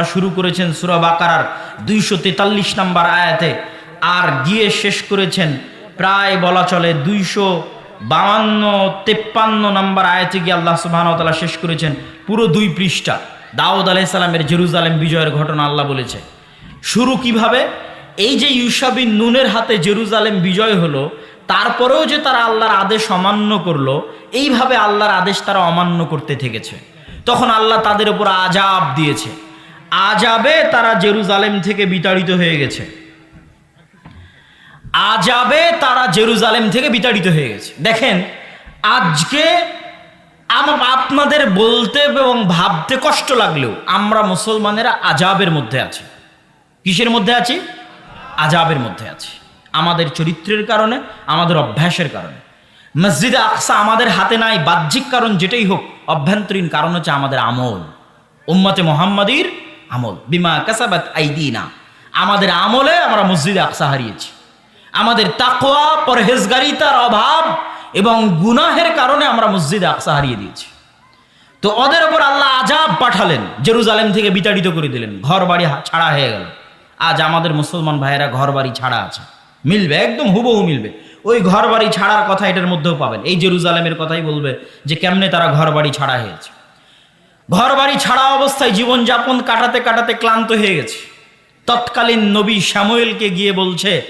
শুরু করেছেন সুরা বাকারার দুইশো তেতাল্লিশ নাম্বার আয়াতে। আর গিয়ে শেষ করেছেন, প্রায় বলা চলে দুইশো বাউান্ন তেপ্পান্ন নাম্বার আয়াতে গিয়ে আল্লাহ সুবাহতালা শেষ করেছেন, পুরো দুই পৃষ্ঠা। দাউদ আলাইসালামের জেরুজালেম বিজয়ের ঘটনা আল্লাহ বলেছে। শুরু কীভাবে? এই যে ইউসাবিন নুনের হাতে জেরুজালেম বিজয় হলো, তারপরেও যে তারা আল্লাহর আদেশ অমান্য করল, এইভাবে আল্লাহর আদেশ তারা অমান্য করতে থেকেছে। তখন আল্লাহ তাদের উপর আজাব দিয়েছে। আজাবে তারা জেরুজালেম থেকে বিতাড়িত হয়ে গেছে। আজাবে তারা জেরুজালেম থেকে বিতাড়িত হয়ে গেছে। দেখেন, আজকে আম- আপনাদের বলতে এবং ভাবতে কষ্ট লাগলেও আমরা মুসলমানেরা আজাবের মধ্যে আছি। কিসের মধ্যে আছি? আজাবের মধ্যে আছি। আমাদের চরিত্রের কারণে, আমাদের অভ্যাসের কারণে। মসজিদে আকসা আমাদের হাতে নাই, বাহ্যিক কারণ যেটাই হোক, অভ্যন্তরীণ কারণ হচ্ছে আমাদের আমল। উম্মতে মোহাম্মদীর আমল। বিমা কাসাবাত আইদিনা। আমাদের আমলে আমরা মসজিদে আকসা হারিয়েছি। আমাদের তাকোয়া পরহেজগারিতার অভাব এবং গুনাহের কারণে আমরা মসজিদে আকসা হারিয়ে দিয়েছি। তো ওদের ওপর আল্লাহ আজাব পাঠালেন, জেরুজালেম থেকে বিতাড়িত করে দিলেন। ঘর বাড়ি ছাড়া হয়ে গেল। আজ আমাদের মুসলমান ভাইয়েরা ঘর বাড়ি ছাড়া আছে। মিলবে, একদম হুবহু মিলবে। ওই ঘর বাড়ি ছাড়ার কথা এটার মধ্যেও পাবেন। এই জেরুজালেমের কথাই বলবে যে, কেমনে তারা ঘর বাড়ি ছাড়া হয়েছে? ঘর বাড়ি ছাড়া অবস্থায় জীবনযাপন কাটাতে কাটাতে ক্লান্ত হয়ে গেছে। তৎকালীন নবী শ্যামুয়েলকে গিয়ে বলছে,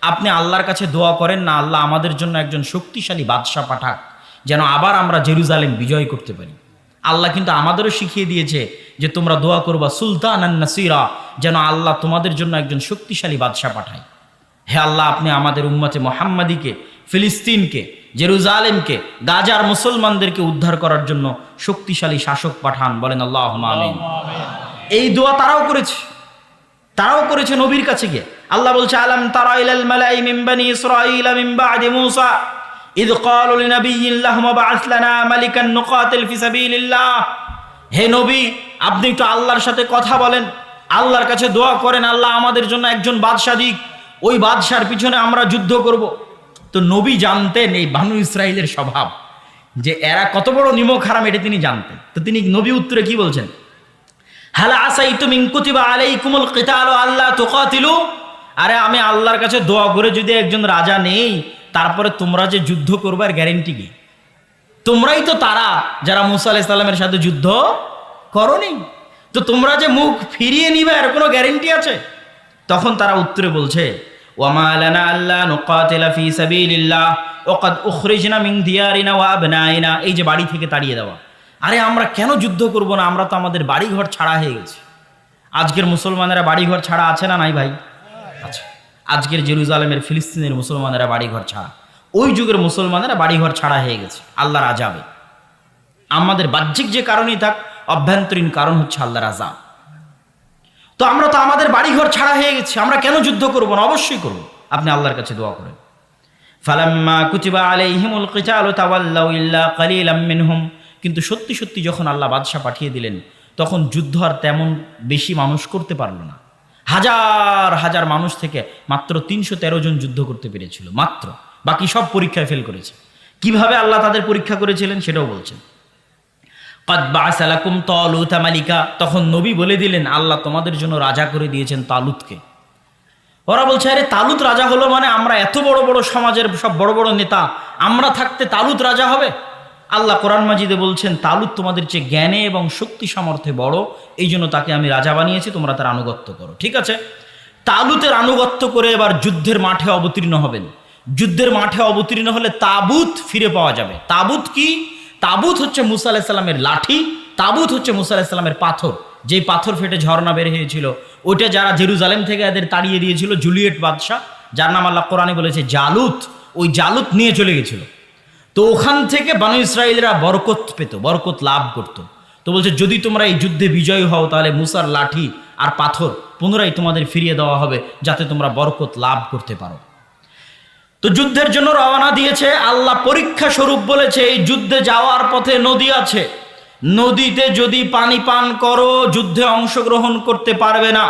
আপনি আল্লাহর কাছে দোয়া করেন না, আল্লাহ আমাদের জন্য একজন শক্তিশালী বাদশাহ পাঠাক, যেন আবার আমরা জেরুজালেম বিজয় করতে পারি। আল্লাহ কিন্তু আমাদেরও শিখিয়ে দিয়েছে যে তোমরা দোয়া করবা, সুলতান নাসিরা, যেন আল্লাহ তোমাদের জন্য একজন শক্তিশালী বাদশাহ পাঠায়। হে আল্লাহ, আপনি আমাদের উম্মতে মোহাম্মদীকে, ফিলিস্তিনকে জেরুজালেমকে, গাজার মুসলমানদেরকে উদ্ধার করার জন্য শক্তিশালী শাসক পাঠান, বলেন আল্লাহ আমিন। এই দোয়া তারাও করেছে। তারাও করেছে নবীর কাছে গিয়ে। আল্লাহ বলছে, আলাম তারা ইলাল মালাই মিন বানি ইসরাঈল মিন বাদি মূসা। ইদ ক্বালু লিনাবিয়্যিল্লাহি মাবআথ লানা মালিকান নুকাতিল ফি সাবিলিল্লাহ। হে নবী, আপনি একটু আল্লাহর সাথে কথা বলেন। আল্লাহর কাছে দোয়া করেন, আল্লাহ আমাদের জন্য একজন বাদশা দিক। ওই বাদশার পিছনে আমরা যুদ্ধ করব। তো নবী জানতেন এই বানু ইসরায়েলের স্বভাব, যে এরা কত বড় নিমক হারাম এটা তিনি জানতেন। তো তিনি নবী উত্তরে কি বলছেন? হালা আসাই তুমি কুতিবা আলাইকুমুল কিতাল আল্লাহ তুকাতিলু? আরে আমি আল্লাহর কাছে দোয়া করে যদি একজন রাজা নেই, তারপরে তোমরা যে যুদ্ধ করবার গ্যারেন্টি কি? তোমরাই তো তারা যারা মুসা আলাইসাল্লামের সাথে যুদ্ধ করনি। তো তোমরা যে মুখ ফিরিয়ে নিবে, এর কোনো গ্যারেন্টি আছে? তখন তারা উত্তরে বলছে ওয়ামা লানা আল্লাহ নুকাতিলা ফি সাবিলিল্লাহ ওয়াকাদ উখরিজনা মিন দিয়ারিনা ওয়া আবনাইনা এই যে বাড়ি থেকে তাড়িয়ে দেওয়া। আরে আমরা কেন যুদ্ধ করব না? আমরা তো আমাদের বাড়িঘর ছাড়া হয়ে গেছি। আজকের মুসলমানেরা বাড়িঘর ছাড়া আছে না নাই ভাই? আচ্ছা আজকের জেরুজালেমের ফিলিস্তিনের মুসলমানেরা বাড়িঘর ছাড়া। ওই যুগের মুসলমানেরা বাড়িঘর ছাড়া হয়ে গেছে, আল্লাহর আজাবে আমাদের বাহ্যিক যে কারণই থাক, অভ্যন্তরীণ কারণ হচ্ছে আল্লাহর আজাব তো আমরা তো আমাদের বাড়িঘর ছাড়া হয়ে গেছি, আমরা কেন যুদ্ধ করব না? অবশ্যই করব। আপনি আল্লাহর কাছে দোয়া করেন। ফালাম্মা কুতিবা আলাইহিমুল কিতালু তাওয়াল্লাউ ইল্লা কালিলাম মিনহুম। কিন্তু সত্যি সত্যি যখন আল্লাহ বাদশাহ পাঠিয়ে দিলেন, তখন যুদ্ধ আর তেমন বেশি মানুষ করতে পারল না। হাজার হাজার মানুষ থেকে মাত্র তিনশো তেরো জন যুদ্ধ করতে পেরেছিল, মাত্র। বাকি সব পরীক্ষায় ফেল করেছে। কীভাবে আল্লাহ তাদের পরীক্ষা করেছিলেন সেটাও বলছেন। কদ বাসালাকুম তালুতা মালিকা। তখন নবী বলে দিলেন, আল্লাহ তোমাদের জন্য রাজা করে দিয়েছেন তালুতকে। ওরা বলছে, আরে, তালুত রাজা হলো মানে আমরা এত বড় বড় সমাজের সব বড় বড় নেতা, আমরা থাকতে তালুত রাজা হবে? আল্লাহ কোরআন মাজিদে বলছেন, তালুত তোমাদের চেয়ে জ্ঞানে এবং শক্তি সামর্থ্যে বড় এই জন্য তাকে আমি রাজা বানিয়েছি, তোমরা তার আনুগত্য করো। ঠিক আছে? তালুতের আনুগত্য করে এবার যুদ্ধের মাঠে অবতীর্ণ হবেন। যুদ্ধের মাঠে অবতীর্ণ হলে তাবুত ফিরে পাওয়া যাবে। তাবুত কি? তাবুত হচ্ছে মুসা আলাহিসাল্লামের লাঠি, তাবুত হচ্ছে মুসা আলাহিসাল্লামের পাথর। যেই পাথর ফেটে ঝর্ণা বের হয়েছিল, ওইটা যারা জেরুজালেম থেকে এদের তাড়িয়ে দিয়েছিল, জুলিয়েট বাদশাহ, যার নাম আল্লাহ কোরআনে বলেছে জালুত, ওই জালুত নিয়ে চলে গেছিল। তো ওখান থেকে বানু ইসরায়েলরা বরকত পেত, বরকত লাভ করত। তো বলছে, যদি তোমরা এই যুদ্ধে বিজয়ী হও, তাহলে মুসার লাঠি আর পাথর পুনরায় তোমাদের ফিরিয়ে দেওয়া হবে, যাতে তোমরা বরকত লাভ করতে পারো। তো যুদ্ধের জন্য রওনা দিয়েছে। আল্লাহ পরীক্ষা স্বরূপ বলেছে, এই যুদ্ধে যাওয়ার পথে নদী আছে। নদীতে যদি পানি পান করো, যুদ্ধে অংশগ্রহণ করতে পারবে না।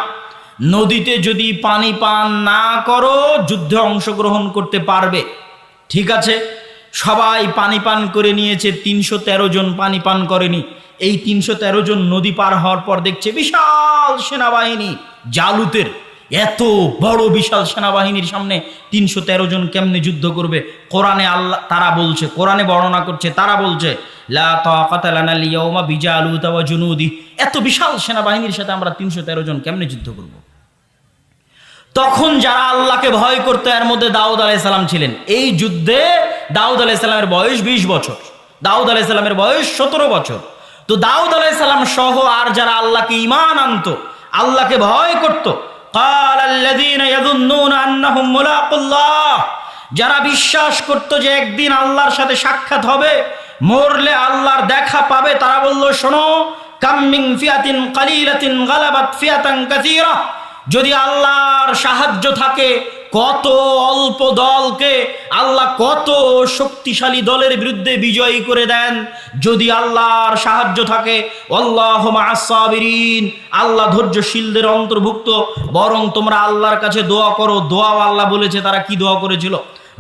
নদীতে যদি পানি পান না করো, যুদ্ধে অংশগ্রহণ করতে পারবে। ঠিক আছে? সবাই পানি পান করে নিয়েছে, তিনশো তেরো জন পানি পান করেনি। এই তিনশো তেরো জন নদী পার হওয়ার পর দেখছে বিশাল সেনাবাহিনী, জালুতের। এত বড় বিশাল সেনাবাহিনীর সামনে তিনশো তেরো জন কেমনে যুদ্ধ করবে? কোরআনে আল্লাহ, তারা বলছে, কোরআনে বর্ণনা করছে, তারা বলছে এত বিশাল সেনাবাহিনীর সাথে আমরা তিনশো তেরো জন কেমনে যুদ্ধ করব? তখন যারা আল্লাহকে ভয় করতো, এর মধ্যে দাউদ আলাইসাল্লাম ছিলেন। এই যুদ্ধে দাউদ আলাইসাল্লামের বয়স বিশ বছর, দাউদ আলাইসাল্লামের বয়স সতেরো বছর। তো দাউদ আলাইসাল্লাম সহ আর যারা আল্লাহকে ইমান আনত, আল্লাহকে ভয় করত قال الذين يظنون انهم ملاقو الله যারা বিশ্বাস করত যে একদিন আল্লাহর সাথে সাক্ষাৎ হবে মরলে আল্লাহর দেখা পাবে তারা বলল শোনো কাম্মিং ফিয়াতিন কালিলাতিন গালাবাত ফিয়াতান কাসীরা যদি আল্লাহর সাহায্য থাকে কত অল্প দলকে আল্লাহ কত শক্তিশালী দলের বিরুদ্ধে বিজয়ী করে দেন। যদি আল্লাহর সাহায্য থাকে, আল্লাহ আল্লাহ ধৈর্যশীলদের অন্তর্ভুক্ত। বরং তোমরা আল্লাহর কাছে দোয়া করো, দোয়াও আল্লাহ বলেছে, তারা কি দোয়া করেছিল?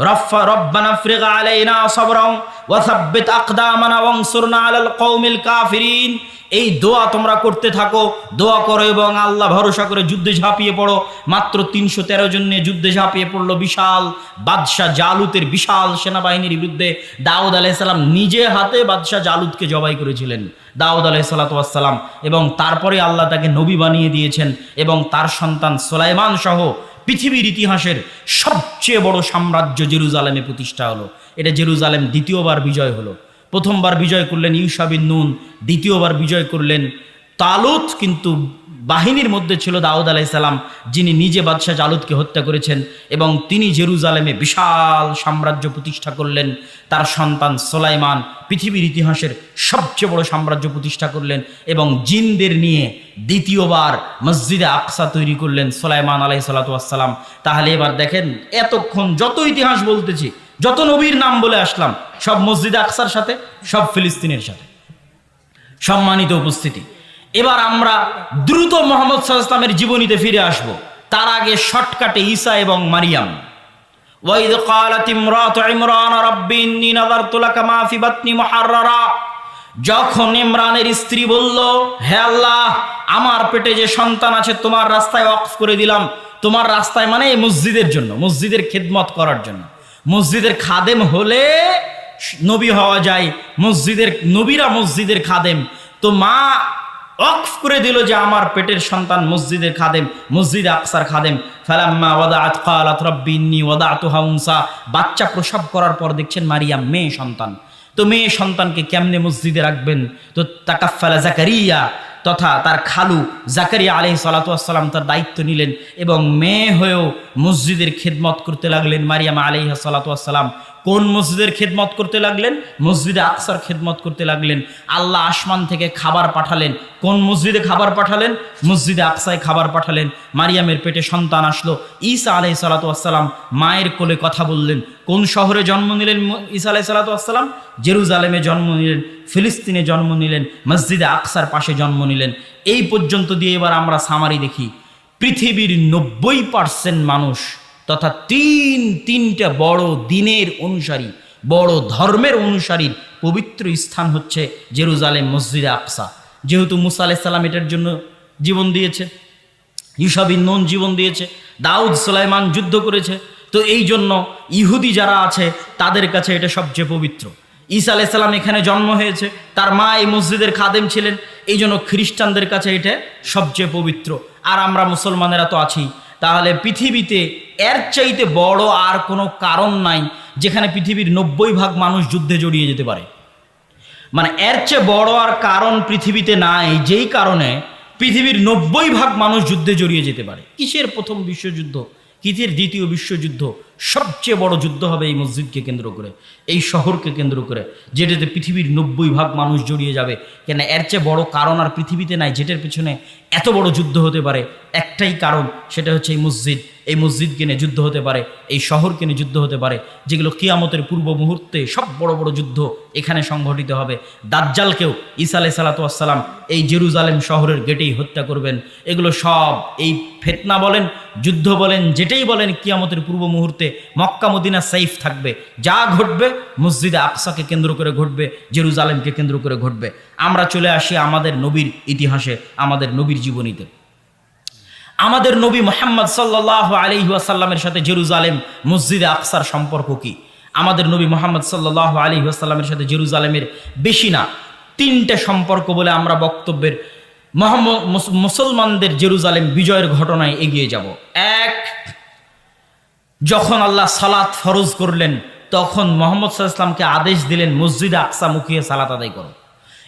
রফা রব্বানা ফ্রিগা আলাইনা সাবরাও ওয়া সাব্বিত আকদামানা ওয়ানসুরনা আলাল কওমিল কাফিরিন। এই দোয়া তোমরা করতে থাকো, দোয়া করো এবং আল্লাহ ভরসা করে যুদ্ধে ঝাঁপিয়ে পড়ো। মাত্র তিনশো তেরো জন যুদ্ধে ঝাঁপিয়ে পড়ল বিশাল বাদশাহ জালুতের বিশাল সেনাবাহিনীর বিরুদ্ধে। দাউদ আলাইসাল্লাম নিজে হাতে বাদশাহ জালুদকে জবাই করেছিলেন, দাউদ আলাইসাল্লাতাম এবং তারপরে আল্লাহ তাকে নবী বানিয়ে দিয়েছেন এবং তার সন্তান সোলাইমান সহ পৃথিবীর ইতিহাসের সবচেয়ে বড় সাম্রাজ্য জেরুজালেমে প্রতিষ্ঠা হলো। এটা জেরুজালেম দ্বিতীয়বার বিজয় হলো। প্রথমবার বিজয় করলেন ইউসাবিন নুন, দ্বিতীয়বার বিজয় করলেন তালুত, কিন্তু বাহিনীর মধ্যে ছিল দাউদ আলাইসাল্লাম যিনি নিজে বাদশাহ জালুদকে হত্যা করেছেন এবং তিনি জেরুজালেমে বিশাল সাম্রাজ্য প্রতিষ্ঠা করলেন। তার সন্তান সোলাইমান পৃথিবীর ইতিহাসের সবচেয়ে বড় সাম্রাজ্য প্রতিষ্ঠা করলেন এবং জিনদের নিয়ে দ্বিতীয়বার মসজিদে আকসা তৈরি করলেন সোলাইমান আলাই সাল্লাতাম তাহলে এবার দেখেন, এতক্ষণ যত ইতিহাস বলতেছি, যত নবীর নাম বলে আসলাম, সব মসজিদে আকসার সাথে, সব ফিলিস্তিনের সাথে। সম্মানিত উপস্থিতি। এবার আমরা দ্রুত মোহাম্মদ সাল্লামের জীবনীতে ফিরে আসব তার আগে শর্টকাটে ঈসা এবং মারিয়াম ওয়াইদ قالت امرأة عمران رب إني نظرت لك ما في بطني محررا যখন ইমরানের স্ত্রী বলল হে আল্লাহ আমার পেটে যে সন্তান আছে তোমার রাস্তায় অফ করে দিলাম তোমার রাস্তায় মানে এই মসজিদের জন্য মসজিদের খেদমত করার জন্য মসজিদের খাদেম হলে নবী হওয়া যায় মসজিদের নবীরা মসজিদের খাদেম তো মা অক্ফ করে দিল যে আমার পেটের সন্তান মসজিদের খাদেম, মসজিদ আকসার খাদেম। ফালাম্মা ওয়াদাআত ক্বালাত রাব্বি ইন্নী ওয়াদাতুহা বাচ্চা প্রসব করার পর দেখছেন মারিয়াম, মেয়ে সন্তান। তো মেয়ে সন্তানকে কেমনে মসজিদে রাখবেন? তো তাকাফালা জাকারিয়া তথা তার খালু জাকারিয়া আলহ সালাতাম তার দায়িত্ব নিলেন এবং মেয়ে হয়েও মসজিদের খেদমত করতে লাগলেন মারিয়াম আলহ সালাতাম কোন মসজিদের খেদমত করতে লাগলেন? মসজিদে আকসার খেদমত করতে লাগলেন। আল্লাহ আসমান থেকে খাবার পাঠালেন। কোন মসজিদে খাবার পাঠালেন? মসজিদে আকসায় খাবার পাঠালেন। মারিয়ামের পেটে সন্তান আসলো। ঈসা আলহ সালাতাম মায়ের কোলে কথা বললেন। কোন শহরে জন্ম নিলেন ঈসা আলাহ সালাতাম জেরুজালেমে জন্ম নিলেন, ফিলিস্তিনে জন্ম নিলেন, মসজিদে আকসার পাশে জন্ম নিলেন। এই পর্যন্ত দিয়ে এবার আমরা সামারি দেখি। পৃথিবীর নব্বই পার্সেন্ট মানুষ তথা তিন, তিনটা বড় দিনের অনুসারী, বড় ধর্মের অনুসারীর পবিত্র স্থান হচ্ছে জেরুজালেম মসজিদে আকসা। যেহেতু মুসা আলাইসাল্লাম এটার জন্য জীবন দিয়েছে ইউসাবিন নন জীবন দিয়েছে, দাউদ সুলাইমান যুদ্ধ করেছে, তো এই জন্য ইহুদি যারা আছে, তাদের কাছে এটা সবচেয়ে পবিত্র। ঈসা আলাইসাল্লাম এখানে জন্ম হয়েছে, তার মা এই মসজিদের খাদেম ছিলেন, এই জন্য খ্রিস্টানদের কাছে এটা সবচেয়ে পবিত্র। আর আমরা মুসলমানেরা তো আছি তাহলে পৃথিবীতে এর চাইতে বড় আর কোনো কারণ নাই যেখানে পৃথিবীর নব্বই ভাগ মানুষ যুদ্ধে জড়িয়ে যেতে পারে। মানে এর চেয়ে বড় আর কারণ পৃথিবীতে নাই যেই কারণে পৃথিবীর নব্বই ভাগ মানুষ যুদ্ধে জড়িয়ে যেতে পারে। কিসের প্রথম বিশ্বযুদ্ধ? কিসের দ্বিতীয় বিশ্বযুদ্ধ? সবচেয়ে বড় যুদ্ধ হবে এই মসজিদকে কেন্দ্র করে, এই শহরকে কেন্দ্র করে, যেটাতে পৃথিবীর নব্বই ভাগ মানুষ জড়িয়ে যাবে। কেন এর চেয়ে বড় কারণ আর পৃথিবীতে নাই, যেটার পিছনে এত বড় যুদ্ধ হতে পারে, একটাই কারণ, সেটা হচ্ছে এই মসজিদ। এই মসজিদকে নিয়ে যুদ্ধ হতে পারে, এই শহরকে নিয়ে যুদ্ধ হতে পারে, যেগুলো কিয়ামতের পূর্ব মুহূর্তে সব বড় বড় যুদ্ধ এখানে সংঘটিত হবে। দাজ্জালকেও ঈসা আলাই সালাতাম এই জেরুজালেম শহরের গেটেই হত্যা করবেন। এগুলো সব এই ফেতনা বলেন, যুদ্ধ বলেন, যেটাই বলেন, কিয়ামতের পূর্ব মুহূর্তে মক্কা, মদিনা সাইফ থাকবে। যা ঘটবে, মসজিদে আকসাকে কেন্দ্র করে ঘটবে, জেরুজালেমকে কেন্দ্র করে ঘটবে। আমরা চলে আসি আমাদের নবীর ইতিহাসে, আমাদের নবীর জীবনীতে। আমাদের নবী মোহাম্মদ সাল্লাহ আলি ওয়াসাল্লামের সাথে জেরুজালেম মসজিদে আকসার সম্পর্ক কি? আমাদের নবী মোহাম্মদ সাল্লাহ আলী ওয়াসাল্লামের সাথে জেরুজালেমের বেশি না। তিনটে সম্পর্ক বলে আমরা বক্তব্যের মোহাম্মদ মুস- মুসলমানদের জেরুজালেম বিজয়ের ঘটনায় এগিয়ে যাব। এক, যখন আল্লাহ সালাত ফরজ করলেন, তখন মোহাম্মদ সাল্লামকে আদেশ দিলেন, মসজিদে আকসা মুখিয়ে সালাত আদায় করো।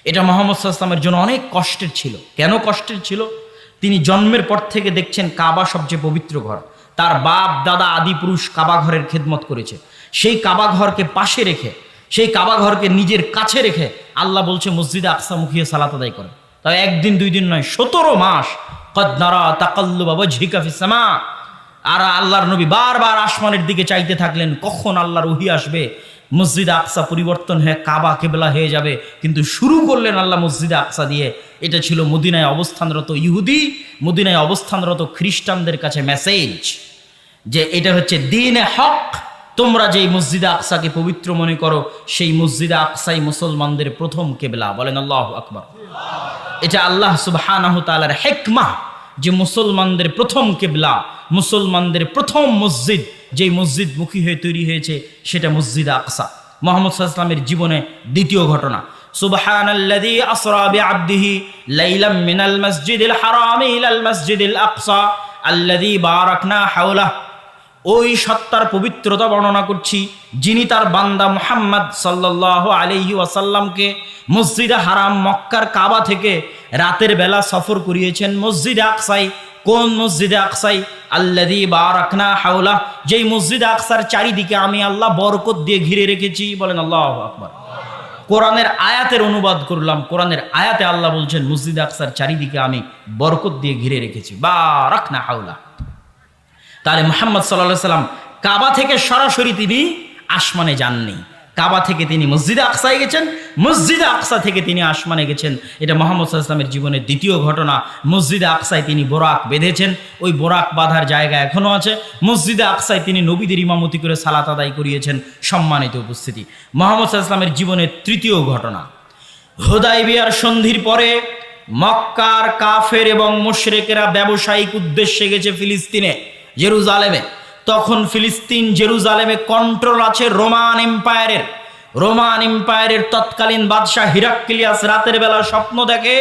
এটা মোহাম্মদ সাল্লামের জন্য অনেক কষ্টের ছিল। কেন কষ্টের ছিল? তিনি জন্মের পর থেকে দেখছেন কাবা সবচেয়ে পবিত্র ঘর। তার বাপ, দাদা আদি পুরুষ কাবা ঘরের খেদমত করেছে। সেই কাবা ঘরকে পাশে রেখে, সেই কাবা ঘরকে নিজের কাছে রেখে আল্লাহ বলছে, মসজিদে আকসা মুখিয়ে সালাত আদায় করে। তাই একদিন, দুই দিন নয়, সতেরো মাস কদনারা তাকাল্লু বাবা ঝিকাফি সামা। আর আল্লাহর নবী বারবার আসমানের দিকে চাইতে থাকলেন, কখন আল্লাহর ওহি আসবে? মসজিদ আকসা পরিবর্তন হয়ে কাবা কেবলা হয়ে যাবে। কিন্তু শুরু করলেন আল্লাহ মসজিদে আকসা দিয়ে। এটা ছিল মদিনায় অবস্থানরত ইহুদি, মদিনায় অবস্থানরত খ্রিস্টানদের কাছে মেসেজ যে এটা হচ্ছে দিনে হক। তোমরা যেই মসজিদে আকসাকে পবিত্র মনে করো, সেই মসজিদে আকসাই মুসলমানদের প্রথম কেবলা। বলেন আল্লাহ আকবর। এটা আল্লাহ তাআলার হেকমা যে মুসলমানদের প্রথম কেবলা, মুসলমানদের প্রথম মসজিদ। যেই মসজিদ মুখী হয়ে তৈরি হয়েছে, সেটা মসজিদ আকসা। মোহাম্মদ সাল্লামের জীবনে দ্বিতীয় ঘটনা। সুবহানাল্লাযী আসরা বিআবদিহি লাইলাম মিনাল মাসজিদিল হারামি ইলাল মাসজিদিল আকসা, আল্লাযী বারাকনা হাওলাহ। ওই সত্তার পবিত্রতা বর্ণনা করছি, যিনি তার বান্দা মুহাম্মদ সাল্লাহ আলহি ওয়াসাল্লামকে মসজিদে হারাম মক্কার কাবা থেকে রাতের বেলা সফর করিয়েছেন মসজিদে আকসাই কোন মসজিদে আকসাই? আল্লাদি বা রাখনা হাওলা যেই মসজিদে আকসার চারিদিকে আমি আল্লাহ বরকত দিয়ে ঘিরে রেখেছি। বলেন আল্লাহ আকবর। কোরআনের আয়াতের অনুবাদ করলাম। কোরআনের আয়াতে আল্লাহ বলছেন, মসজিদ আকসার চারিদিকে আমি বরকত দিয়ে ঘিরে রেখেছি। বা রাখনা হাওলা তাহলে মোহাম্মদ সাল্লাহ সাল্লাম কাবা থেকে সরাসরি তিনি আসমানে যাননি। কাবা থেকে তিনি মসজিদে আকসায় গেছেন, মসজিদে আকসা থেকে তিনি আসমানে গেছেন। এটা মোহাম্মদ সাল্লামের জীবনের দ্বিতীয় ঘটনা। মসজিদে আকসায় তিনি বোরাক বেঁধেছেন, ওই বোরাক বাঁধার জায়গা এখনও আছে। মসজিদে আকসায় তিনি নবীদের ইমামতি করে সালাত আদায় করিয়েছেন, সম্মানিত উপস্থিতি। মোহাম্মদ সাল্লামের জীবনের তৃতীয় ঘটনা। হোদাই বিয়ার সন্ধির পরে মক্কার কাফের এবং মোশরেকেরা ব্যবসায়িক উদ্দেশ্যে গেছে ফিলিস্তিনে, জেরুজালেমে। তখন ফিলিস্তিন জেরুজালেমে কন্ট্রোল আছে রোমান এম্পায়ারের। রোমান এম্পায়ারের তৎকালীন বাদশাহ হিরাক্কিলিয়াস রাতের বেলা স্বপ্ন দেখে,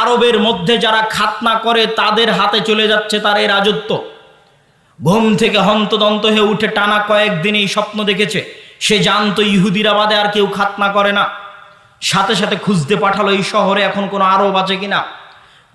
আরবের মধ্যে যারা খাতনা করে তাদের হাতে চলে যাচ্ছে তার এই রাজত্ব। ঘুম থেকে হন্তদন্ত হয়ে উঠে টানা কয়েকদিন এই স্বপ্ন দেখেছে, সে জানতো ইহুদিরা বাদে আর কেউ খাতনা করে না। সাথে সাথে খুঁজতে পাঠালো এই শহরে এখন কোনো আরব আছে কিনা।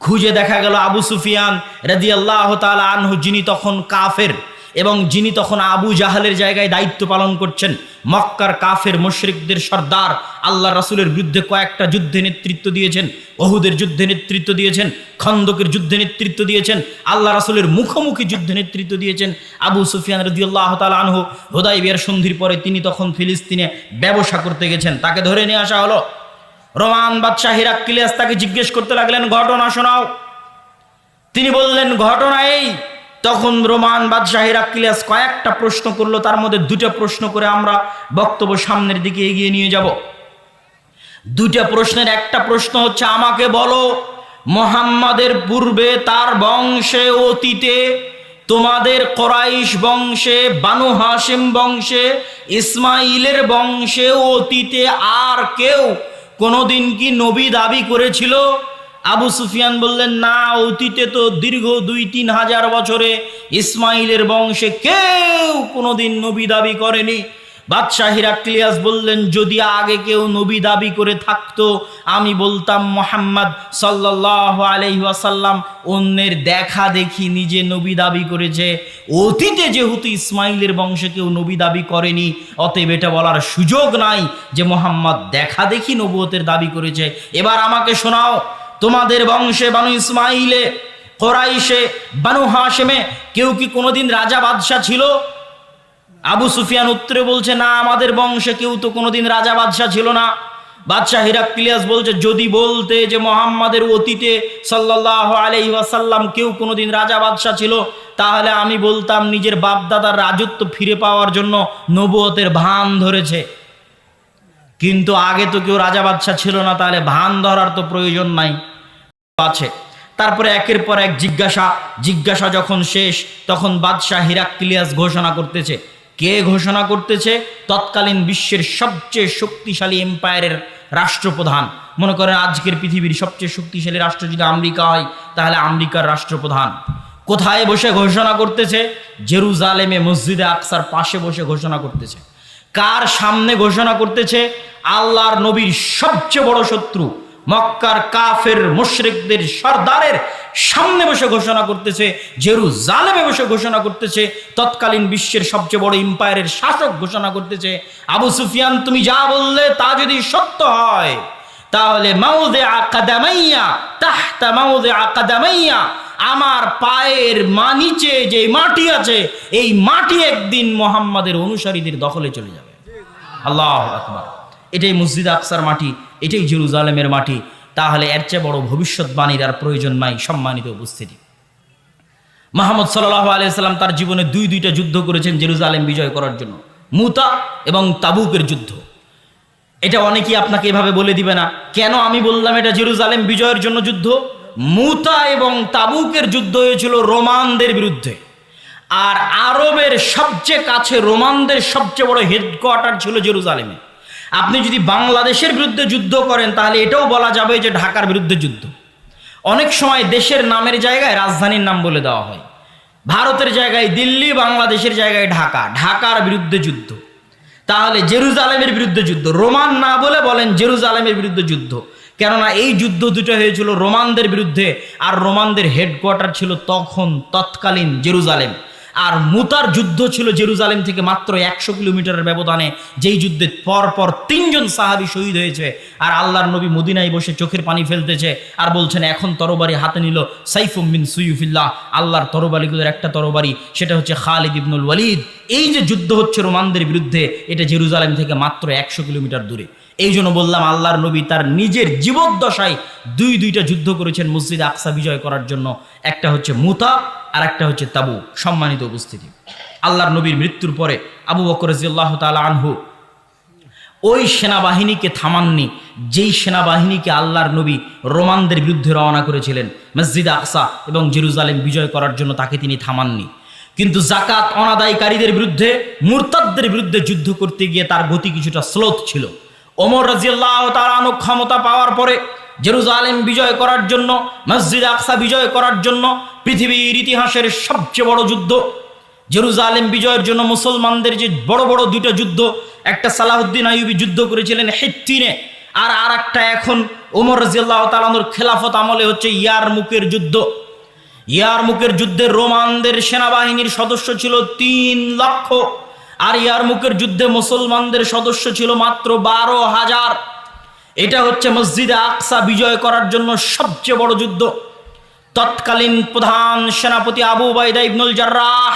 খুঁজে দেখা গেল আবু সুফিয়ান রাজি আল্লাহ তালা আনহু, যিনি তখন কাফের। এবং যিনি তখন আবু জাহালের জায়গায় দায়িত্ব পালন করছেন, মক্কার কাফের মুশরিকদের সর্দার, আল্লাহ রাসুলের বিরুদ্ধে কয়েকটা যুদ্ধে নেতৃত্ব দিয়েছেন অহুদের যুদ্ধে নেতৃত্ব দিয়েছেন, খন্দকের যুদ্ধে নেতৃত্ব দিয়েছেন, আল্লাহ রাসুলের মুখোমুখি যুদ্ধে নেতৃত্ব দিয়েছেন। আবু সুফিয়ান রদিউল্লাহ তাল আনহু হোদাই বিয়ার সন্ধির পরে তিনি তখন ফিলিস্তিনে ব্যবসা করতে গেছেন। তাকে ধরে নিয়ে আসা হলো। রোমান বাদশাহ হিরাক্কিলিয়াস তাকে জিজ্ঞেস করতে লাগলেন, ঘটনা শোনাও। তিনি বললেন, ঘটনা এই তখন রোমান বাদশাহ হিরাক্কিলিয়াস কয়েকটা প্রশ্ন করল, তার মধ্যে দুটো প্রশ্ন করে আমরা বক্তব্য সামনের দিকে এগিয়ে নিয়ে যাব। দুইটা প্রশ্নের একটা প্রশ্ন হচ্ছে, আমাকে বলো, মোহাম্মদের পূর্বে তার বংশে, অতীতে তোমাদের কোরাইশ বংশে, বানু হাসিম বংশে ইসমাইলের বংশে, অতীতে আর কেউ কোনোদিন কি নবী দাবি করেছিল? আবু সুফিয়ান বললেন, না, অতীতে তো দীর্ঘ দুই তিন হাজার বছরে ইসমাইলের বংশে কেউ কোনোদিন নবী দাবি করেনি। বাদশাহ হিরাক্লিয়াস বললেন, যদি আগে কেউ নবী দাবি করে থাকতো, আমি বলতাম, মোহাম্মদ সাল্লাহ আলহিহাসাল্লাম অন্যের দেখা দেখি নিজে নবী দাবি করেছে। অতীতে যেহেতু ইসমাইলের বংশে কেউ নবী দাবি করেনি, অতএব এটা বলার সুযোগ নাই যে মোহাম্মদ দেখা দেখি নবুয়তের দাবি করেছে। এবার আমাকে শোনাও। তোমাদের বংশে বানু ইসমাইলে, কোরাইশে, বানু হাশেমে কেউ কি কোনোদিন রাজা বাদশাহ ছিল? আবু সুফিয়ান উত্তরে বলছে, না, আমাদের বংশে কেউ তো কোনোদিন রাজা বাদশাহ ছিল না। বাদশাহ হিরাক্লিয়াস বলছে, যদি বলতে যে মোহাম্মদের অতীতে সাল্লাহ আলাই ওয়াসাল্লাম কেউ কোনোদিন রাজা বাদশাহ ছিল, তাহলে আমি বলতাম নিজের বাপদাদার রাজত্ব ফিরে পাওয়ার জন্য নবুয়তের ভান ধরেছে। কিন্তু আগে তো কেউ রাজা বাদশাহ ছিল না, তাহলে ভান ধরার তো প্রয়োজন নাই। আছে তারপরে একের পর এক জিজ্ঞাসা জিজ্ঞাসা যখন শেষ, তখন বাদশাহ হিরাক্লিয়াস ঘোষণা করতেছে। কে ঘোষণা করতেছে? তৎকালীন বিশ্বের সবচেয়ে শক্তিশালী এম্পায়ারের রাষ্ট্রপ্রধান। মনে করেন আজকের পৃথিবীর সবচেয়ে শক্তিশালী রাষ্ট্র যদি আমেরিকা হয়, তাহলে আমেরিকার রাষ্ট্রপ্রধান। কোথায় বসে ঘোষণা করতেছে? জেরুজালেমে মসজিদে আকসার পাশে বসে ঘোষণা করতেছে। কার সামনে ঘোষণা করতেছে? আল্লাহর নবীর সবচেয়ে বড় শত্রু। মক্কার কাফের মুশরিকদের সর্দারের সামনে বসে ঘোষণা করতেছে, জেরুজালেমে বসে ঘোষণা করতেছে, তৎকালীন বিশ্বের সবচেয়ে বড় এম্পায়ারের শাসক ঘোষণা করতেছে, আবু সুফিয়ান, তুমি যা বললে তা যদি সত্য হয়, তাহলে মাউদে আকাদামাইয়া তাহতা মাউদে আকাদামাইয়া আমার পায়ের মা নিচে যে মাটি আছে, এই মাটি একদিন মোহাম্মদের অনুসারীদের দখলে চলে যাবে। আল্লাহ আকবার। এটাই মসজিদ আকসার মাটি। এটাই জেরুজালেমের মাটি। তাহলে এর চেয়ে বড় ভবিষ্যৎবাণীর আর প্রয়োজন নাই, সম্মানিত উপস্থিতি। মাহমদ সাল্লাহ আলিয়াল্লাম তার জীবনে দুই দুইটা যুদ্ধ করেছেন জেরুজালেম বিজয় করার জন্য। মুতা এবং তাবুকের যুদ্ধ। এটা অনেকেই আপনাকে এভাবে বলে দিবে না, কেন আমি বললাম এটা জেরুজালেম বিজয়ের জন্য যুদ্ধ? মুতা এবং তাবুকের যুদ্ধ হয়েছিল রোমানদের বিরুদ্ধে। আর আরবের সবচেয়ে কাছে রোমানদের সবচেয়ে বড় হেডকোয়ার্টার ছিল জেরুজালেমে। আপনি যদি বাংলাদেশের বিরুদ্ধে যুদ্ধ করেন, তাহলে এটাও বলা যাবে যে ঢাকার বিরুদ্ধে যুদ্ধ। অনেক সময় দেশের নামের জায়গায় রাজধানীর নাম বলে দেওয়া হয়। ভারতের জায়গায় দিল্লি, বাংলাদেশের জায়গায় ঢাকা। ঢাকার বিরুদ্ধে যুদ্ধ। তাহলে জেরুজালেমের বিরুদ্ধে যুদ্ধ। রোমান না বলে বলেন জেরুজালেমের বিরুদ্ধে যুদ্ধ। কেননা এই যুদ্ধ দুটো হয়েছিল রোমানদের বিরুদ্ধে, আর রোমানদের হেডকোয়ার্টার ছিল তখন তৎকালীন জেরুজালেম। আর মুতার যুদ্ধ ছিল জেরুজালেম থেকে মাত্র একশো কিলোমিটারের ব্যবধানে। যেই যুদ্ধে পর পর তিনজন সাহাবি শহীদ হয়েছে আর আল্লাহর নবী মদিনায় বসে চোখের পানি ফেলতেছে আর বলছেন, এখন তরবারি হাতে নিল সাইফুম বিন সুইফিল্লাহ আল্লাহর তরবারিগুলোর একটা তরবারি, সেটা হচ্ছে খালিদ ইবনুল ওয়ালিদ। এই যে যুদ্ধ হচ্ছে রোমানদের বিরুদ্ধে, এটা জেরুজালেম থেকে মাত্র একশো কিলোমিটার দূরে। এই জন্য বললাম, আল্লাহর নবী তার নিজের জীবদ্দশায় দুই দুইটা যুদ্ধ করেছেন মসজিদ আকসা বিজয় করার জন্য। একটা হচ্ছে মুতা আর একটা হচ্ছে তাবু, সম্মানিত উপস্থিতি। আল্লাহর নবীর মৃত্যুর পরে আবু বকর রাজিয়াল্লাহ তাআলা আনহু ওই সেনাবাহিনীকে থামাননি, যেই সেনাবাহিনীকে আল্লাহর নবী রোমানদের বিরুদ্ধে রওনা করেছিলেন, মসজিদ আকসা এবং জেরুজালেম বিজয় করার জন্য তাকে তিনি থামাননি। কিন্তু জাকাত অনাদায়কারীদের বিরুদ্ধে, মুরতাদদের বিরুদ্ধে যুদ্ধ করতে গিয়ে তার গতি কিছুটা স্লোথ ছিল। ওমর রাজিয়াল্লাহ তার ক্ষমতা পাওয়ার পরে জেরুজালেম বিজয় করার জন্য, মসজিদ আকসা বিজয় করার জন্য পৃথিবীর ইতিহাসের সবচেয়ে বড় যুদ্ধ। জেরুজালেম বিজয়ের জন্য মুসলমানদের যে বড় বড় দুটো যুদ্ধ, একটা সালাহুদ্দিন আইয়ুবী যুদ্ধ করেছিলেন হেত্তিনে আর আর একটা এখন ওমর রাজিয়াল্লাহ তালানোর খেলাফত আমলে হচ্ছে ইয়ার মুখের যুদ্ধ। ইয়ার মুখের যুদ্ধে রোমানদের সেনাবাহিনীর সদস্য ছিল তিন লক্ষ। আর ইয়ার মুখের যুদ্ধে মুসলমানদের সদস্য ছিল মাত্র বারো হাজার। এটা হচ্ছে মসজিদে আকসা বিজয় করার জন্য সবচেয়ে বড় যুদ্ধ। তৎকালীন প্রধান সেনাপতি আবু বাইদা ইবনুল জার্রাহ,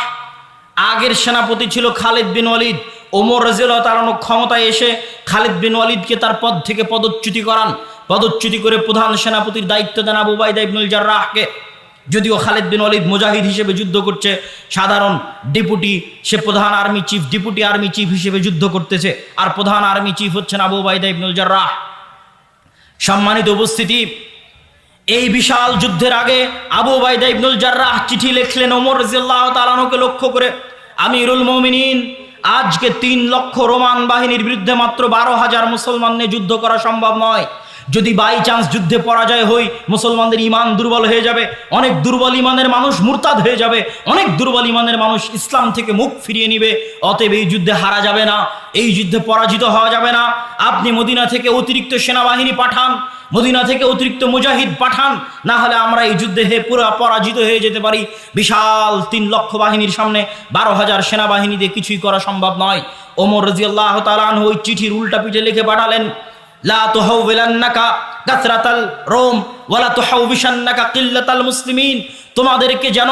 আগের সেনাপতি ছিল খালিদ বিন ওয়ালিদ। ওমর রাজিয়াল তালানো ক্ষমতায় এসে খালিদ বিন ওয়ালিদকে তার পদ থেকে পদচ্যুতি করান। পদচ্যুতি করে প্রধান সেনাপতির দায়িত্ব দেন আবু বাইদা ইবনুল জার্রাহকে। যদিও খালিদ বিন ওয়ালিদ মুজাহিদ হিসেবে যুদ্ধ করছে, সাধারণ ডেপুটি, সে প্রধান army chief, deputy army chief হিসেবে যুদ্ধ করতেছে। আর প্রধান আর্মি চিফ হচ্ছেন আবু বাইদা ইবনুল জার্রাহ। সম্মানিত উপস্থিতি, এই বিশাল যুদ্ধের আগে আবু বাইদা ইবনুল জার্রাহ চিঠি লিখলেন ওমর রাজিয়াল্লাহ তালানোকে লক্ষ্য করে, আমিরুল মমিনিন, আজকে তিন লক্ষ রোমান বাহিনীর বিরুদ্ধে মাত্র বারো হাজার মুসলমান নিয়ে যুদ্ধ করা সম্ভব নয়। যদি বাই চান্স যুদ্ধে পরাজয় হই, মুসলমানদের ইমান দুর্বল হয়ে যাবে, অনেক দুর্বল ইমানের মানুষ মুরতাদ হয়ে যাবে, অনেক দুর্বল ইমানের মানুষ ইসলাম থেকে মুখ ফিরিয়ে নিবে, অতএব এই যুদ্ধে হারা যাবে না, এই যুদ্ধে পরাজিত হওয়া যাবে না। আপনি মদিনা থেকে অতিরিক্ত সেনাবাহিনী পাঠান, মদিনা থেকে অতিরিক্ত মুজাহিদ পাঠান, না হলে আমরা এই যুদ্ধে হে পুরো পরাজিত হয়ে যেতে পারি। বিশাল তিন লক্ষ বাহিনীর সামনে বারো হাজার সেনাবাহিনী দিয়ে কিছুই করা সম্ভব নয়। ওমর রাজিয়াল্লাহ তালান ওই চিঠির উল্টা পিঠে লিখে পাঠালেন লা তুহাউবিলান্নাকা কাসরাতাল রোম ওয়ালা তুহাউবিশান্নাকা কিল্লাতাল মুসলিমিন। তোমাদেরকে যেন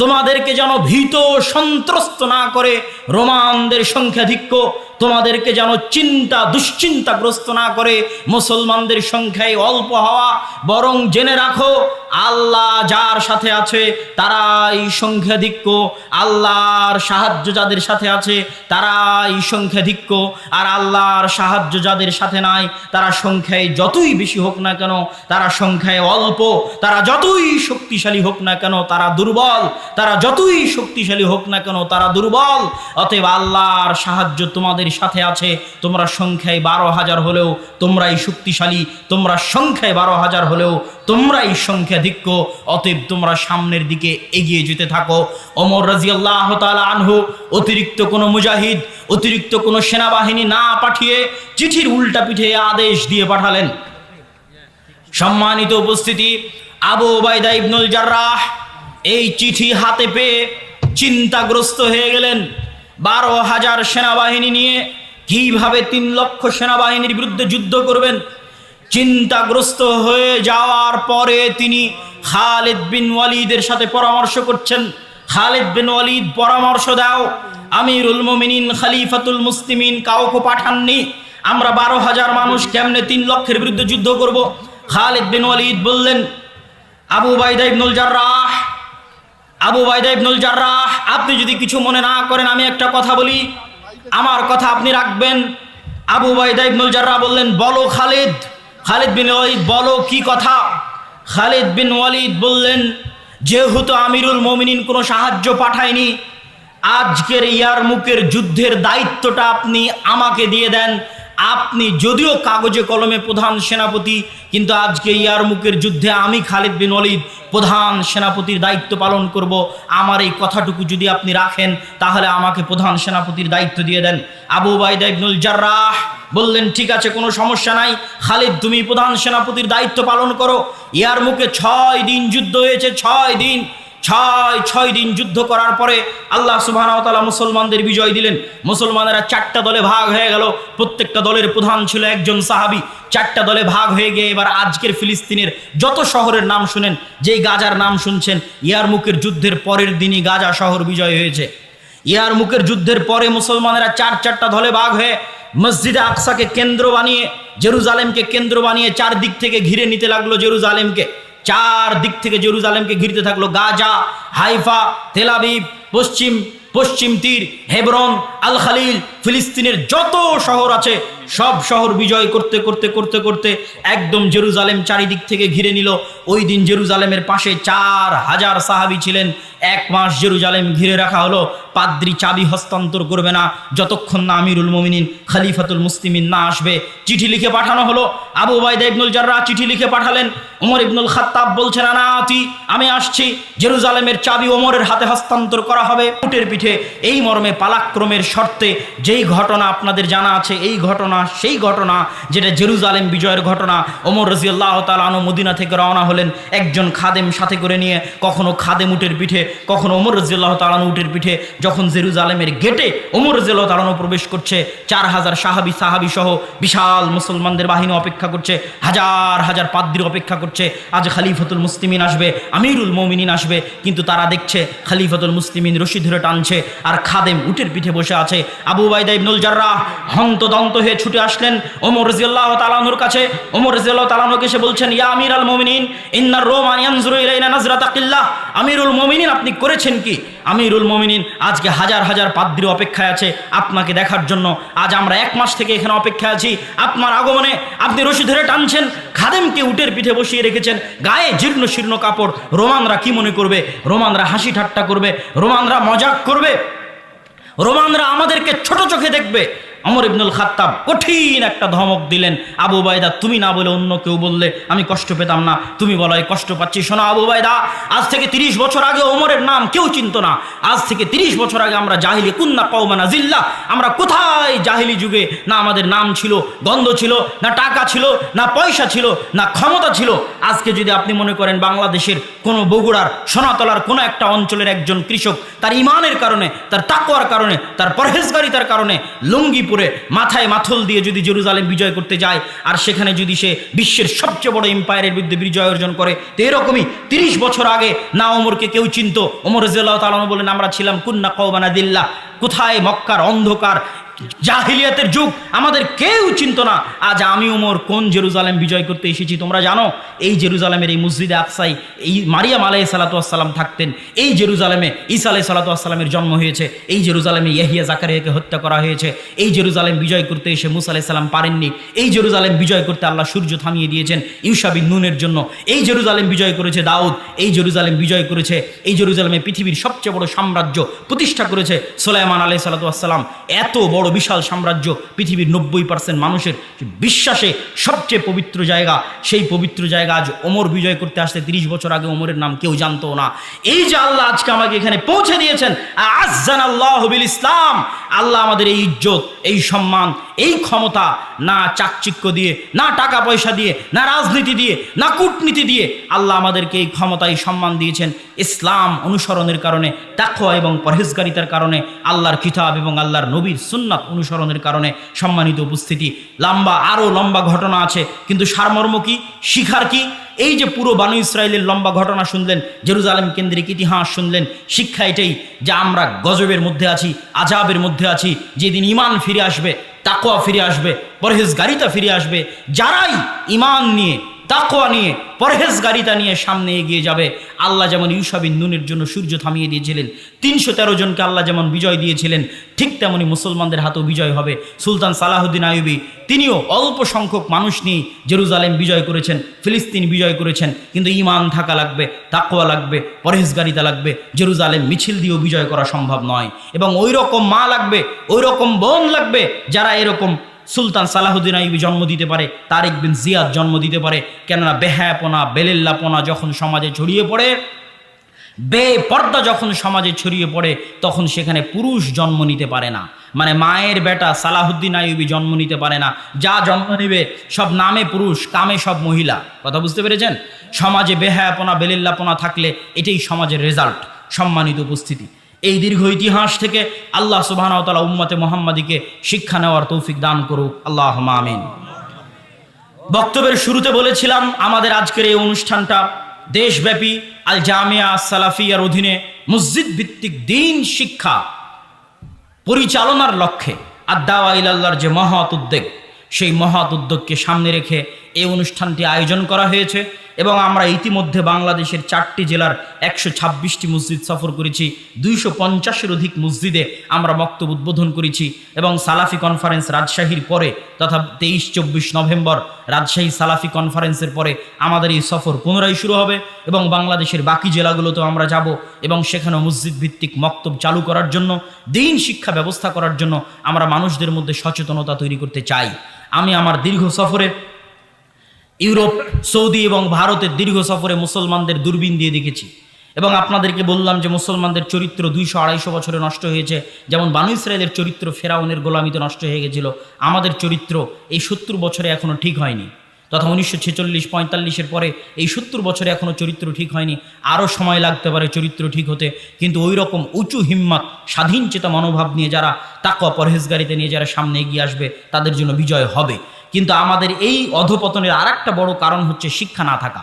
তোমাদেরকে যেন ভীত সন্ত্রস্ত না করে রোমানদের সংখ্যাধিক্য তোমাদেরকে যেন চিন্তা দুশ্চিন্তাগ্রস্ত না করে মুসলমানদের সংখ্যায় অল্প হওয়া। বরং জেনে রাখো, আল্লাহ যার সাথে আছে, তারাই সংখ্যাধিক্য। আল্লাহর সাহায্য যাদের সাথে আছে, তারাই সংখ্যাধিক্য। আর আল্লাহর সাহায্য যাদের সাথে নাই, তারা সংখ্যায় যতই বেশি হোক না কেন, তারা সংখ্যায় অল্প। তারা যতই শক্তিশালী হোক না কেন, তারা দুর্বল। তারা যতই শক্তিশালী হোক না কেন, তারা দুর্বল। অতএব আল্লাহর সাহায্য তোমাদের সাথে আছে। তোমরা সংখ্যায় বারো হাজার হলেও তোমরাই শক্তিশালী। তোমরা সংখ্যায় বারো হাজার হলেও তোমরাই সংখ্যাধিক্য। অতএব তোমরা সামনের দিকে এগিয়ে যেতে থাকো। অমর রাজিয়াল্লাহ তাআলা আনহু, অতিরিক্ত কোনো মুজাহিদ, অতিরিক্ত কোনো সেনাবাহিনী না পাঠিয়ে চিঠির উল্টা পিঠে আদেশ দিয়ে পাঠালেন। সম্মানিত উপস্থিতি, আবু ওবায়দা ইবনুল জার্রাহ এই চিঠি হাতে পেয়ে চিন্তাগ্রস্ত হয়ে গেলেন। বারো হাজার সেনাবাহিনী নিয়ে কীভাবে তিন লক্ষ সেনাবাহিনীর বিরুদ্ধে যুদ্ধ করবেন? চিন্তাগ্রস্ত হয়ে যাওয়ার পরে তিনি খালিদ বিন ওয়ালিদের সাথে পরামর্শ করছেন। খালিদ বিন ওয়ালিদ, পরামর্শ দাও। আমিরুল মুমিনিন, খলিফাতুল মুসলিমিন কাউকে পাঠাননি। আমরা বারো হাজার মানুষ কেমনে তিন লক্ষের বিরুদ্ধে যুদ্ধ করব? খালিদ বিন ওয়ালিদ বললেন, আবু বাইদা ইবনুল জার্রাহ আবু বাইদা ইবনুল জার্রাহ, আপনি যদি কিছু মনে না করেন, আমি একটা কথা বলি। আমার কথা আপনি রাখবেন। আবু বাইদা ইবনুল জার্রাহ বললেন, বলো খালিদ। খালিদ বিন ওয়ালিদ, বলো কি কথা? খালিদ বিন ওয়ালিদ বললেন, যেহেতু আমিরুল মমিনিন কোনো সাহায্য পাঠায়নি, আজকের ইয়ার মুখের যুদ্ধের দায়িত্বটা আপনি আমাকে দিয়ে দেন। আপনি যদিও কাগজে কলমে প্রধান সেনাপতি, কিন্তু আজকে ইয়ার মুখের যুদ্ধে আমি খালিদ বিন ওয়ালিদ প্রধান সেনাপতির দায়িত্ব পালন করব। আমার এই কথাটুকু যদি আপনি রাখেন, তাহলে আমাকে প্রধান সেনাপতির দায়িত্ব দিয়ে দেন। আবু বাইদা ইবনুল জার্রাহ বললেন, ঠিক আছে, কোনো সমস্যা নাই। খালিদ, তুমি প্রধান সেনাপতির দায়িত্ব পালন করো। ইয়ার মুখে ছয় দিন যুদ্ধ হয়েছে, ছয় দিন ছয় ছয় দিন যুদ্ধ করার পরে আল্লাহ সুবাহ মুসলমানদের বিজয় দিলেন। মুসলমানেরা চারটা দলে ভাগ হয়ে গেল। প্রত্যেকটা দলের প্রধান ছিল একজন সাহাবি। চারটা দলে ভাগ হয়ে গিয়ে এবার আজকের ফিলিস্তিনের যত শহরের নাম শুনেন, যেই গাজার নাম শুনছেন, ইয়ারমুকের যুদ্ধের পরের দিনই গাজা শহর বিজয় হয়েছে। ইয়ারমুকের যুদ্ধের পরে মুসলমানেরা চার, চারটা দলে ভাগ হয়ে মসজিদে আকসাকে কেন্দ্র বানিয়ে, জেরুজালেমকে কেন্দ্র বানিয়ে চারদিক থেকে ঘিরে নিতে লাগল জেরুজালেমকে। চার দিক থেকে জেরুজালেমকে ঘিরতে থাকল গাজা, হাইফা তেলাবিব পশ্চিম পশ্চিম তীর, হেবরন, আল খালিল, ফিলিস্তিনের যত শহর আছে, সব শহর বিজয় করতে করতে করতে করতে একদম জেরুজালেম চারিদিক থেকে ঘিরে নিল। ওই দিন জেরুজালেমের পাশে চার হাজার সাহাবি ছিলেন। এক মাস জেরুজালেম ঘিরে রাখা হলো। পাদ্রি চাবি হস্তান্তর করবে না। যতক্ষণ না আমিরুল মোমিনিন, খলিফাতুল মুসলিমিন না আসবে, চিঠি লিখে পাঠানো হলো। আবু বাইদা ইবনুল জাররা চিঠি লিখে পাঠালেন। ওমর ইবনুল খাত্তাব বলছেন আনাতি আমি আসছি। জেরুজালেমের চাবি ওমরের হাতে হস্তান্তর করা হবে। উটের পিঠে এই মর্মে পালাক্রমের শর্তে যেই ঘটনা আপনাদের জানা আছে, এই ঘটনা, সেই ঘটনা, যেটা জেরুজালেম বিজয়ের ঘটনা, ওমর রাজিয়াল্লাহ তালানো মদিনা থেকে রওনা হলেন। একজন খাদেম সাথে করে নিয়ে কখনো খাদেম উটের পিঠে কখনো ওমর রাজিয়াল্লাহ তালানো উটের পিঠে যখন জেরুজালেমের গেটে ওমর রাজিয়াল্লাহ তালানো প্রবেশ করছে, চার হাজার সাহাবি সাহাবি সহ বিশাল মুসলমানদের বাহিনী অপেক্ষা করছে, হাজার হাজার পাদ্রি অপেক্ষা করছে, আজ খালিফাতুল মুসলিমিন আসবে, আমিরুল মমিনিন আসবে, কিন্তু তারা দেখছে খালিফাতুল মুসলিমিন রশি ধরে টানছে আর খাদেম উটের পিঠে বসে আছে। আবু বাইদা ইবনুল জার্রাহ হন্তদন্ত হয়ে ছুটে আসলেন ওমর রাজিয়াল্লাহ তালানুর কাছে। ওমর রাজিয়াল্লাহ তালানুকে এসে বলছেন, ইয়া আমির আল মমিনিন, ইন্নার রোমান ইয়ানজুরু ইলাইনা নাজরাতাকিল্লাহ আমিরুল মমিনিন আপনি করেছেন কি? আমিরুল মমিনিন, আজকে হাজার হাজার পাদ্রী অপেক্ষায় আছে আপনাকে দেখার জন্য। আজ আমরা এক মাস থেকে এখানে অপেক্ষায় আছি। আপনার আগমনে আপনি রশি ধরে টানছেন, খাদেমকে উটের পিঠে বসিয়ে রেখেছেন, গায়ে জীর্ণ শীর্ণ কাপড়। রোমানরা কি মনে করবে? রোমানরা হাসি ঠাট্টা করবে, রোমানরা মজাক করবে, রোমানরা আমাদেরকে ছোট চোখে দেখবে। অমর ইবনুল খাত্তাব কঠিন একটা ধমক দিলেন, আবু বাইদা তুমি না বলে অন্য কেউ বললে আমি কষ্ট পেতাম না। তুমি বলো কষ্ট পাচ্ছি। শোনো, আবু বাইদা আজ থেকে তিরিশ বছর আগে ওমরের নাম কেউ চিনত না। আজ থেকে তিরিশ বছর আগে আমরা জাহিলি কুন্না কৌমানা জিল্লা আমরা কোথায় জাহিলি যুগে? না আমাদের নাম ছিল, গন্ধ ছিল, না টাকা ছিল, না পয়সা ছিল, না ক্ষমতা ছিল। আজকে যদি আপনি মনে করেন বাংলাদেশের কোনো বগুড়ার, সোনাতলার কোনো একটা অঞ্চলের একজন কৃষক, তার ইমানের কারণে, তার তাকুয়ার কারণে, তার পরহেজগারিতার কারণে লুঙ্গি পরে করে মাথায় মাথল দিয়ে যদি জেরুজালেম বিজয় করতে যায়, আর সেখানে যদি সে বিশ্বের সবচেয়ে বড় এম্পায়ারের বিরুদ্ধে বিজয় অর্জন করে, তো এরকমই তিরিশ বছর আগে না ওমরকে কেউ চিনত। ওমর রাজিয়াল্লাহ তালন বলেন আমরা ছিলাম কুন্না কৌবানা দিল্লা কোথায় মক্কার অন্ধকার? জাহিলিয়াতের যুগ, আমাদের কেউ চিনত না। আজ আমি ওমর কোন জেরুজালেম বিজয় করতে এসেছি, তোমরা জানো? এই জেরুজালেমের এই মসজিদে আকসাই, এই মারিয়াম আলাই সালাতাম থাকতেন। এই জেরুজালেমে ঈসা আলাই জন্ম হয়েছে। এই জেরুজালেমে ইয়াহিয়া জাকারিয়াকে হত্যা করা হয়েছে। এই জেরুজালেম বিজয় করতে এসে মুসা আলাই পারেননি। এই জেরুজালেম বিজয় করতে আল্লাহ সূর্য থামিয়ে দিয়েছেন ইউসাবিন নুনের জন্য। এই জেরুজালেম বিজয় করেছে দাউদ, এই জেরুজালেম বিজয় করেছে, এই জেরুজালেমে পৃথিবীর সবচেয়ে বড় সাম্রাজ্য প্রতিষ্ঠা করেছে সোলাইমান আলাই সালাতাম এত বড় বিশাল সাম্রাজ্য পৃথিবীর নব্বই পার্সেন্ট মানুষের বিশ্বাসে সবচেয়ে পবিত্র জায়গা। সেই পবিত্র জায়গা আজ ওমর বিজয় করতে আসতে তিরিশ বছর আগে ওমরের নাম কেউ জানতো না। এই যে আল্লাহ আজকে আমাকে এখানে পৌঁছে দিয়েছেন আজান আল্লাহ ইসলাম। আল্লাহ আমাদের এই ইজ্জত, এই সম্মান, এই ক্ষমতা, না চাকচিক্য দিয়ে, না টাকা পয়সা দিয়ে, না রাজনীতি দিয়ে, না কূটনীতি দিয়ে আল্লাহ আমাদেরকে এই ক্ষমতা এই সম্মান দিয়েছেন। ইসলাম অনুসরণের কারণে, তাকওয়া এবং পরহেজগারিতার কারণে, আল্লাহর কিতাব এবং আল্লাহর নবীর সুন্নাত অনুসরণের কারণে সম্মানিত উপস্থিতি। লম্বা আরও লম্বা ঘটনা আছে, কিন্তু সারমর্ম কি? শিখার কি? এই যে পুরো বানু ইসরায়েলের লম্বা ঘটনা শুনলেন, জেরুজালেম কেন্দ্রিক ইতিহাস শুনলেন, শিক্ষা এটাই যে আমরা গজবের মধ্যে আছি আজাবের মধ্যে আছি, যেদিন ইমান ফিরে আসবে তাকোয়া ফিরে আসবে, পরহেজগারিতা ফিরে আসবে, যারাই ইমান নিয়ে তাকোয়া নিয়ে, পরহেজগারিতা নিয়ে সামনে এগিয়ে যাবে। আল্লাহ যেমন ইউসাবিন নুনের জন্য সূর্য থামিয়ে দিয়েছিলেন, তিনশো তেরো জনকে আল্লাহ যেমন বিজয় দিয়েছিলেন, ঠিক তেমনি মুসলমানদের হাতেও বিজয় হবে। সুলতান সালাহুদ্দিন আইবি তিনিও অল্প সংখ্যক মানুষ নিয়ে জেরুজালেম বিজয় করেছেন, ফিলিস্তিন বিজয় করেছেন, কিন্তু ইমান থাকা লাগবে তাকোয়া লাগবে, পরহেজগারিতা লাগবে, জেরুজালেম মিছিল দিয়েও বিজয় করা সম্ভব নয়। এবং ওই রকম মা লাগবে ওই রকম বোন লাগবে, যারা এরকম সুলতান সালাহুদ্দিন আইবি জন্ম দিতে পারে, তারিক বিন জিয়াদ জন্ম দিতে পারে। কেননা বেহায়াপনা, বেলেল্লাপনা যখন সমাজে ছড়িয়ে পড়ে, বেপর্দা যখন সমাজে ছড়িয়ে পড়ে, তখন সেখানে পুরুষ জন্ম নিতে পারে না। মানে মায়ের বেটা সালাহুদ্দিন আইবি জন্ম নিতে পারে না। যা জন্ম নেবে সব নামে পুরুষ, কামে সব মহিলা। কথা বুঝতে পেরেছেন? সমাজে বেহায়াপনা, বেলেল্লাপনা থাকলে এটাই সমাজের রেজাল্ট সম্মানিত উপস্থিতি। এই দীর্ঘ ইতিহাস থেকে আল্লাহ সুবাহতালা উম্মতে মোহাম্মদীকে শিক্ষা নেওয়ার তৌফিক দান করুক। আল্লাহ আমিন। বক্তব্যের শুরুতে বলেছিলাম, আমাদের আজকের এই অনুষ্ঠানটা দেশব্যাপী আল জামিয়া সালাফিয়ার অধীনে মসজিদ ভিত্তিক দিন শিক্ষা পরিচালনার লক্ষ্যে আদাওয়া ইলাল্লাহর যে মহৎ উদ্যোগ, সেই মহৎ উদ্যোগকে সামনে রেখে এই অনুষ্ঠানটি আয়োজন করা হয়েছে। এবং আমরা ইতিমধ্যে বাংলাদেশের চারটি জেলার একশো ছাব্বিশটি মসজিদ সফর করেছি, দুইশো পঞ্চাশের অধিক মসজিদে আমরা বক্তব্য উদ্বোধন করেছি এবং সালাফি কনফারেন্স রাজশাহীর পরে তথা তেইশ, চব্বিশ নভেম্বর রাজশাহী সালাফি কনফারেন্সের পরে আমাদের এই সফর পুনরায় শুরু হবে এবং বাংলাদেশের বাকি জেলাগুলোতেও আমরা যাব এবং সেখানেও মসজিদ ভিত্তিক মক্তব চালু করার জন্য, দিন শিক্ষা ব্যবস্থা করার জন্য আমরা মানুষদের মধ্যে সচেতনতা তৈরি করতে চাই। আমি আমার দীর্ঘ সফরে ইউরোপ, সৌদি এবং ভারতের দীর্ঘ সফরে মুসলমানদের দূরবীন দিয়ে দেখেছি। এবং আপনাদেরকে বললাম যে মুসলমানদের চরিত্র দুইশো আড়াইশো বছরে নষ্ট হয়েছে। যেমন বানু ইসরায়েলের চরিত্র ফেরাউনের গোলামিতে নষ্ট হয়ে গেছিল। আমাদের চরিত্র এই সত্তর বছরে এখনও ঠিক হয়নি। তথা উনিশশো ছেচল্লিশ, পঁয়তাল্লিশের পরে এই সত্তর বছরে এখনও চরিত্র ঠিক হয়নি। আরও সময় লাগতে পারে চরিত্র ঠিক হতে। কিন্তু ওই রকম উঁচু হিম্মত স্বাধীন চেতা মনোভাব নিয়ে যারা তাকওয়া পরহেজগারিতে নিয়ে যারা সামনে এগিয়ে আসবে, তাদের জন্য বিজয় হবে। কিন্তু আমাদের এই অধপতনের আর একটা বড় কারণ হচ্ছে শিক্ষা না থাকা।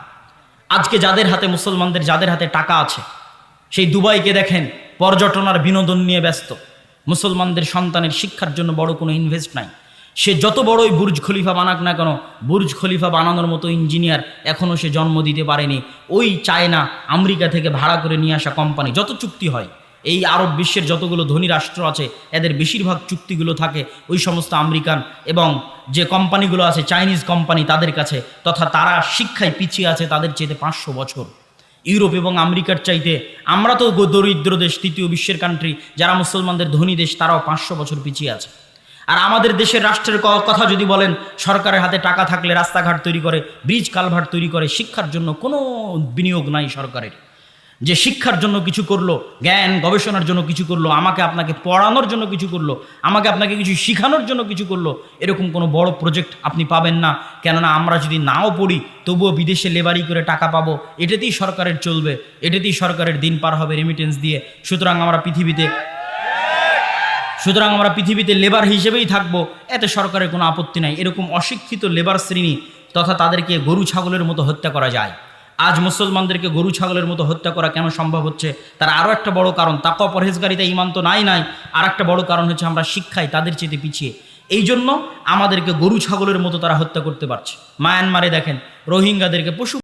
আজকে যাদের হাতে মুসলমানদের, যাদের হাতে টাকা আছে, সেই দুবাইকে দেখেন, পর্যটন আর বিনোদন নিয়ে ব্যস্ত। মুসলমানদের সন্তানের শিক্ষার জন্য বড় কোনো ইনভেস্ট নাই। সে যত বড়ই বুর্জ খলিফা বানাক না কেন, বুর্জ খলিফা বানানোর মতো ইঞ্জিনিয়ার এখনও সে জন্ম দিতে পারেনি। ওই চায়না আমেরিকা থেকে ভাড়া করে নিয়ে আসা কোম্পানি যত চুক্তি হয় এই আরব বিশ্বের যতগুলো ধনী রাষ্ট্র আছে, এদের বেশিরভাগ চুক্তিগুলো থাকে ওই সমস্ত আমেরিকান এবং যে কোম্পানিগুলো আছে, চাইনিজ কোম্পানি তাদের কাছে, তথা তারা শিক্ষায় পিছিয়ে আছে তাদের চেয়ে পাঁচশো বছর। ইউরোপ এবং আমেরিকার চাইতে আমরা তো দরিদ্র দেশ, তৃতীয় বিশ্বের কান্ট্রি যারা মুসলমানদের ধনী দেশ, তারাও পাঁচশো বছর পিছিয়ে আছে। আর আমাদের দেশের রাষ্ট্রের কথা যদি বলেন, সরকারের হাতে টাকা থাকলে রাস্তাঘাট তৈরি করে ব্রিজ কালভার্ট তৈরি করে, শিক্ষার জন্য কোনো বিনিয়োগ নাই সরকারের। যে শিক্ষার জন্য কিছু করল, জ্ঞান, গবেষণার জন্য কিছু করল, আমাকে আপনাকে পড়ানোর জন্য কিছু করল, আমাকে আপনাকে কিছু শিখানোর জন্য কিছু করল, এরকম কোনো বড় প্রজেক্ট আপনি পাবেন না। কেননা আমরা যদি নাও পড়ি, তবুও বিদেশে লেবারি করে টাকা পাবো। এটাতেই সরকারের চলবে, এটাতেই সরকারের দিন পার হবে রেমিটেন্স দিয়ে। সুতরাং আমরা পৃথিবীতে, সুতরাং আমরা পৃথিবীতে লেবার হিসেবেই থাকব। এতে সরকারের কোনো আপত্তি নাই। এরকম অশিক্ষিত লেবার শ্রেণি তথা তাদেরকে গরু, ছাগলের মতো হত্যা করা যায়। আজ মুসলমানদেরকে গরু ছাগলের মতো হত্যা করা কেন সম্ভব হচ্ছে? তার আরও একটা বড় কারণ, তাকওয়া পরহেজগারিতা ইমান তো নাই নাই। আর একটা বড় কারণ হচ্ছে আমরা শিক্ষায় তাদের চেয়ে পিছিয়ে। এই জন্য আমাদেরকে গরু ছাগলের মতো তারা হত্যা করতে পারছে। মায়ানমারে দেখেন, রোহিঙ্গাদেরকে পশু